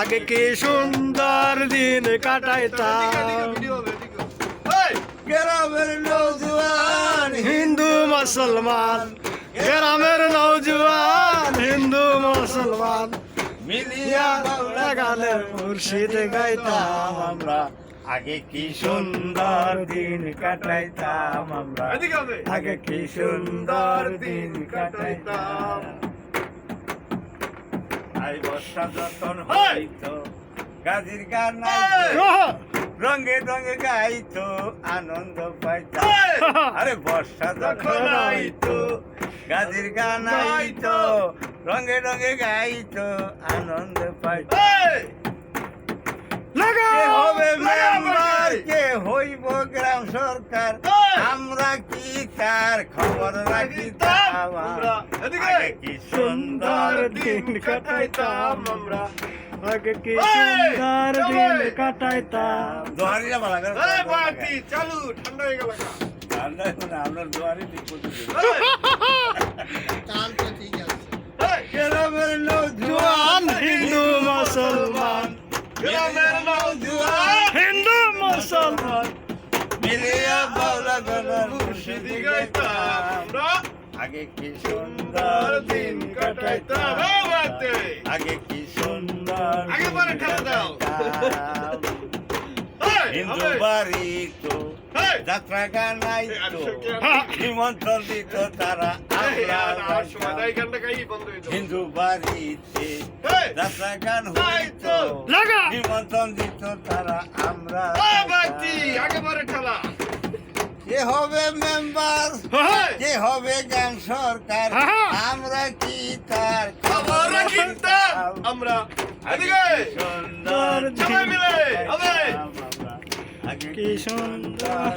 আগে কি সুন্দর দিন কাটাইতাম? গ্রামের নৌজওয়ান হিন্দু মুসলমান। গ্রামের নৌজওয়ান হিন্দু মুসলমান। মিলিয়া গানের মুর্শিদ গাইতাম আমরা। আগে কি সুন্দর দিন কাটাইতাম আমরা। আগে কি সুন্দর দিন কাটাইতাম। আই বর্ষা যতন হইতো গাজির গান রঙে রঙে গাইতো আনন্দ পাইতো। আরে বর্ষা যখন আইতো গাজির গান আইতো রঙে রঙে গাইতো আনন্দ পাইতো। হবে মেম্বার কে হইব গ্রাম সরকার? আমরা কি কার খবর আমরা আগে কি সুন্দর দিন কাটাইতাম আমরা? আগে কি সুন্দর দিন কাটাইতাম। দোয়ারিরা ভালো করে চালু ঠান্ডা হয়ে গেল ঠান্ডা এখন আপনার দোয়ারি ঠিক করতে কাল তো ঠিক আছে গ্রামের জোয়ান হিন্দু মুসলমান। গ্রামের নৌজওয়ান হিন্দু মুসলমান। মিলিয়া আগে কি সুন্দর দিন কাটাইতাম? বাবাতে! আগে কি সুন্দর আগে পরে ঠেলে দাও। হিন্দু বাড়ি তো। যাত্রা গান আইতো নিমন্ত্রণ দিত তারা আমরা হিন্দু বাড়িতে যাত্রা গান হইতো। নিমন্ত্রণ দিত তারা আমরা আগে পরে ঠেলা। কে হবে মেম্বার যে হবে গান সরকার? হ্যাঁ। আমরা কি তার খবর? আমরা এদিকে। সুন্দর সবাই মিলে, হবে। কি সুন্দর।